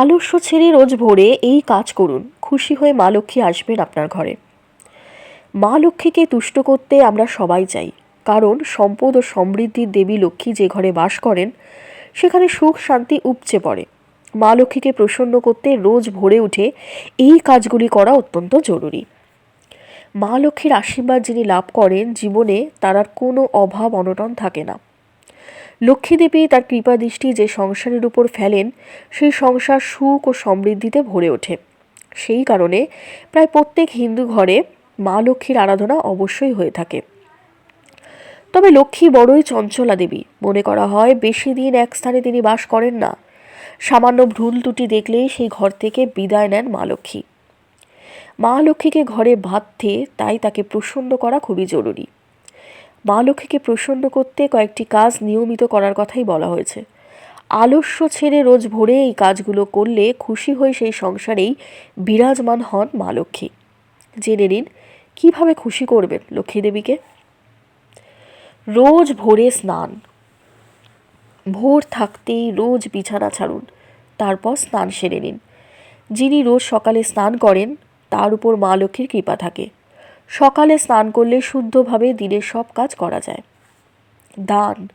আলস্য ছেড়ে রোজ ভোরে এই কাজ করুন। খুশি হয়ে মা লক্ষ্মী আসবেন আপনার ঘরে। মা লক্ষ্মীকে তুষ্ট করতে আমরা সবাই চাই। কারণ সম্পদ ও সমৃদ্ধির দেবী লক্ষ্মী যে ঘরে বাস করেন, সেখানে সুখ শান্তি উপচে পড়ে। মা লক্ষ্মীকে প্রসন্ন করতে রোজ ভোরে উঠে এই কাজগুলি করা অত্যন্ত জরুরি। মা লক্ষ্মীর আশীর্বাদ যিনি লাভ করেন, জীবনে তার আর কোনো অভাব অনটন থাকে না। লক্ষ্মী দেবী তার কৃপা দৃষ্টি যে সংসারের উপর ফেলেন, সেই সংসার সুখ ও সমৃদ্ধিতে ভরে ওঠে। সেই কারণে প্রায় প্রত্যেক হিন্দু ঘরে মা লক্ষ্মীর আরাধনা অবশ্যই হয়ে থাকে। তবে লক্ষ্মী বড়ই চঞ্চলা দেবী। মনে করা হয় বেশি দিন এক স্থানে তিনি বাস করেন না। সামান্য ভ্রুল ত্রুটি দেখলেই সেই ঘর থেকে বিদায় নেন মা লক্ষ্মী। মা লক্ষ্মীকে ঘরে বাঁধতে তাই তাকে প্রসন্ন করা খুবই জরুরি। মা লক্ষ্মীকে প্রসন্ন করতে কয়েকটি কাজ নিয়মিত করার কথাই বলা হয়েছে। আলস্য ছেড়ে রোজ ভোরে এই কাজগুলো করলে খুশি হয়ে সেই সংসারেই বিরাজমান হন মা লক্ষ্মী। জেনে নিন, কীভাবে খুশি করবেন লক্ষ্মী দেবীকে? রোজ ভোরে স্নান। ভোর থাকতেই রোজ বিছানা ছাড়ুন, তারপর স্নান সেরে নিন। যিনি রোজ সকালে স্নান করেন, তার উপর মা লক্ষ্মীর কৃপা থাকে। সকালে স্নান করলে শুদ্ধভাবে দিনের সব কাজ করা যায়। দান।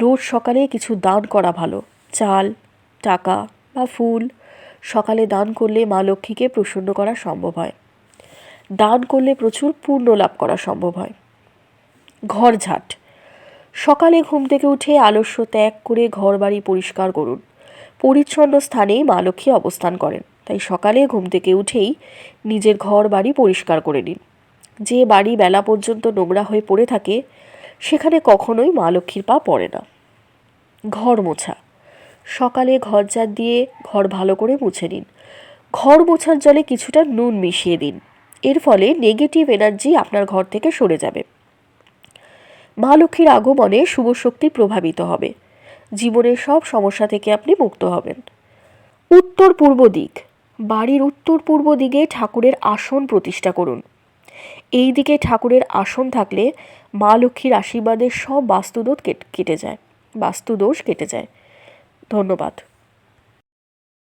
রোজ সকালে কিছু দান করা ভালো। চাল, টাকা বা ফুল। সকালে দান করলে মা লক্ষ্মীকে প্রসন্ন করা সম্ভব হয়। দান করলে প্রচুর পূর্ণ লাভ করা সম্ভব হয়। ঘর ঝাঁট সকালে ঘুম থেকে উঠে আলস্য ত্যাগ করে ঘর বাড়ি পরিষ্কার করুন। পরিচ্ছন্ন স্থানেই মা লক্ষ্মী অবস্থান করেন। তাই সকালে ঘুম থেকে উঠেই নিজের ঘর বাড়ি পরিষ্কার করে নিন। যে বাড়ি বেলা পর্যন্ত নোংরা হয়ে পড়ে থাকে, সেখানে কখনোই মা লক্ষ্মীর পা পড়ে না। ঘর মোছা। সকালে ঘর ঝাড় দিয়ে ঘর ভালো করে মুছে নিন। ঘর মোছার জলে কিছুটা নুন মিশিয়ে দিন। এর ফলে নেগেটিভ এনার্জি আপনার ঘর থেকে সরে যাবে। মা লক্ষ্মীর আগমনে শুভ শক্তি প্রভাবিত হবে। জীবনের সব সমস্যা থেকে আপনি মুক্ত হবেন। উত্তর পূর্ব দিক। বাড়ির উত্তর পূর্ব দিকে ঠাকুরের আসন প্রতিষ্ঠা করুন। এই দিকে ঠাকুরের আসন থাকলে মা লক্ষ্মীর আশীর্বাদে সব বাস্তুদোষ কেটে যায়, বাস্তুদোষ কেটে যায়। ধন্যবাদ।